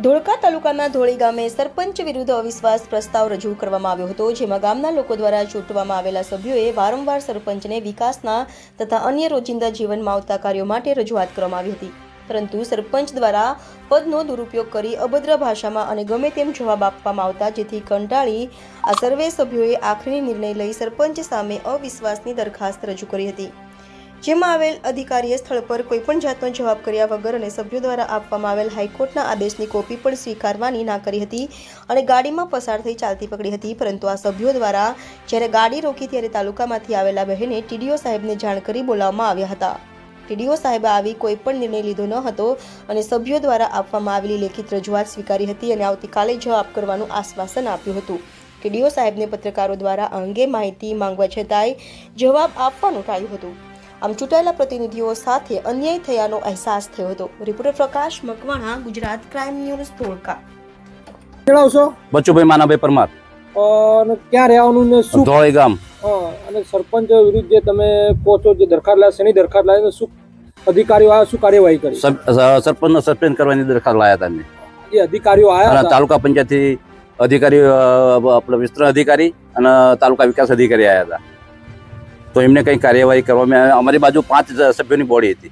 ધોળકા તાલુકાના ધોળી ગામે સરપંચ વિરુદ્ધ અવિશ્વાસ પ્રસ્તાવ રજૂ કરવામાં આવ્યો હતો, જેમાં ગામના લોકો દ્વારા ચૂંટવામાં આવેલા સભ્યોએ વારંવાર સરપંચને વિકાસના તથા અન્ય રોજિંદા જીવનમાં આવતા કાર્યો માટે રજૂઆત કરવામાં આવી હતી. પરંતુ સરપંચ દ્વારા પદનો દુરુપયોગ કરી અભદ્ર ભાષામાં અને ગમે તેમ જવાબ આપવામાં આવતા, જેથી કંટાળી આ સર્વે સભ્યોએ આખરી નિર્ણય લઈ સરપંચ સામે અવિશ્વાસની દરખાસ્ત રજૂ કરી હતી. જેમાં આવેલ અધિકારીએ સ્થળ પર કોઈપણ જાતનો જવાબ કર્યા વગર અને સભ્યો દ્વારા આપવામાં આવેલ હાઈકોર્ટના આદેશની કોપી પણ સ્વીકારવાની ના કરી હતી અને ગાડીમાં પસાર થઈ ચાલતી પકડી હતી. પરંતુ આ સભ્યો દ્વારા જ્યારે ગાડી રોકી ત્યારે તાલુકામાંથી આવેલા બહેને ટીડીઓ સાહેબને જાણ કરી બોલાવવામાં આવ્યા હતા. ટીડીઓ સાહેબે આવી કોઈ પણ નિર્ણય લીધો ન હતો અને સભ્યો દ્વારા આપવામાં આવેલી લેખિત રજૂઆત સ્વીકારી હતી અને આવતીકાલે જવાબ કરવાનું આશ્વાસન આપ્યું હતું. ટીડીઓ સાહેબને પત્રકારો દ્વારા અંગે માહિતી માંગવા છતાંય જવાબ આપવાનું ટાળ્યું હતું. આમ ચૂંટાયેલા પ્રતિનિધિઓ સાથે અન્યાય થયાનો અહેસાસ થયો હતો. Reporter Prakash Makwana Gujarat crime news Dholka. જણાવશો? બચુભાઈ માનાભાઈ પરમાર. અને ક્યાં રહેવાનું ને શું? ધોળી ગામ. અને સરપંચ વિરુદ્ધ જે તમે કહો છો જે દરખાસ્ત લાવ્યા શેની દરખાસ્ત અને શું અધિકારીઓ આવ્યા શું કાર્યવાહી કરી? સબ- સરપંચનો સસ્પેન્ડ કરવાની દરખાસ્ત લાયા હતા એ અધિકારીઓ આવ્યા અને તાલુકા પંચાયતથી અધિકારી આપણો આપણે વિસ્તરણ અધિકારી અને તાલુકા વિકાસ અધિકારી આવ્યા હતા. તો એમને કંઈ કાર્યવાહી કરવામાં અમારી બાજુ પાંચ સભ્યોની બોડી હતી.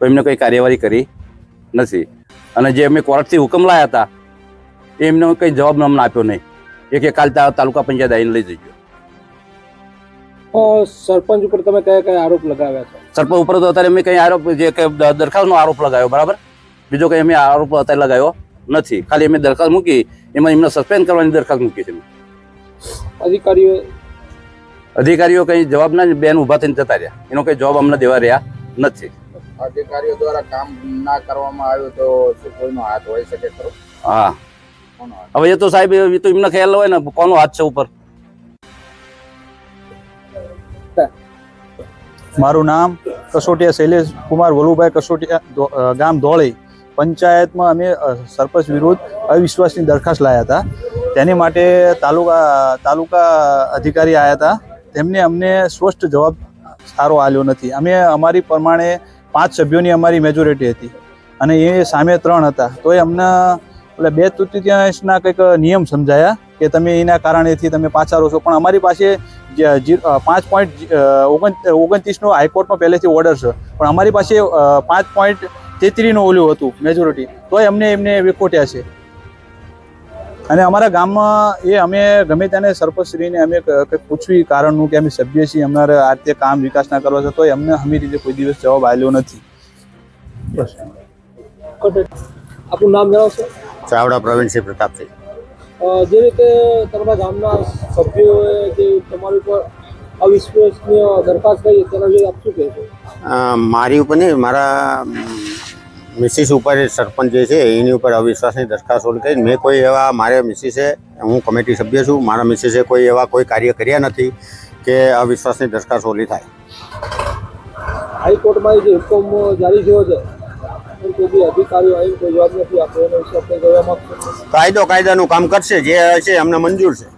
તો એમને કંઈ કાર્યવાહી કરી નથી. અને જે અમે કોર્ટથી હુકમ લાયા હતા એમને કંઈ જવાબ અમને આપ્યો નહીં. એ કે કાલ તાલુકા પંચાયત આવીને લઈ અ, સરપંચ ઉપર તમે કયા કયા આરોપ લગાવ્યા છે? સરપંચ ઉપર તો અત્યારે અમે કંઈ આરોપ જે કે દરખાસ્તનો આરોપ લગાવ્યો બરાબર? બીજો કંઈ અમે આરોપ અત્યારે લગાવ્યો નથી. ખાલી અમે દરખાસ્ત મૂકી એમાં એમને સસ્પેન્ડ કરવાની દરખાસ્ત મૂકી છે. અધિકારીઓ અધિકારીઓ કંઈ જવાબ ના બેન ઊભા થઈને જતા રહ્યા. એનો કંઈ જવાબ અમને દેવા રહ્યા નથી. અધિકારીઓ દ્વારા કામ ના કરવામાં આવ્યું તો શું કોઈનો હાથ હોઈ શકે ખરો? હા. હવે એ તો સાહેબ એ તો એમને ખ્યાલ હોય ને કોનો હાથ છે ઉપર? મારું નામ કસોટિયા શૈલેષ કુમાર વલુભાઈ કસોટિયા ગામ ધોળી. પંચાયતમાં અમે સરપંચ વિરુદ્ધ અવિશ્વાસની દરખાસ્ત લાયા હતા. તેની માટે તાલુકા તાલુકા અધિકારી આવ્યા હતા. તેમને અમને સ્પષ્ટ જવાબ સારો આલ્યો નથી. અમે અમારી પ્રમાણે પાંચ સભ્યોની અમારી મેજોરિટી હતી અને એ સામે ત્રણ હતા. તોય અમને, એટલે બે તૃતીયાંશના કંઈક નિયમ સમજાયા કે તમે એના કારણેથી તમે પાછા રહો છો. પણ અમારી પાસે પાંચ પોઈન્ટ ઓગણ, ઓગણત્રીસનો હાઈકોર્ટનો પહેલેથી ઓર્ડર છે. પણ અમારી પાસે પાંચ પોઈન્ટ તેત્રીસનું ઓલું હતું મેજોરિટી તોય અમને એમને વિખોટ્યા છે. અને અમારા ગામમાં એ અમે ગમે તેને સરપંચશ્રીને અમે ક- પૂછવી કારણનું કે અમે સભ્ય છીએ અમારે આ રીતે કામ વિકાસના કરવા છે તો અમને અમે રીતે કોઈ દિવસ જવાબ આવ્યો નથી. આપનું આપણું નામ જણાવશો ચાવડા પ્રવીણસિંહ પ્રતાપસિંહ. જે રીતે તમારા ગામના સભ્યોએ જે તમારી ઉપર અવિશ્વસનીય દરખાસ્ત કરી તેના વિશે આપ શું કહેશો? મારી ઉપર નહીં મારા મિસિસ ઉપર સરપંચ જે છે એની ઉપર અવિશ્વાસની દરખાસ્ત ઓલી કરી. મેં કોઈ એવા મારે મિસિસે હું કમિટી સભ્ય છું મારા મિસિસે કોઈ એવા કોઈ કાર્ય કર્યા નથી કે અવિશ્વાસની દરખાસ્ત ઓલી થાય. હાઈકોર્ટમાં જે હુકમ જારી થયો છે કાયદો કાયદાનું કામ કરશે જે છે અમને મંજૂર છે.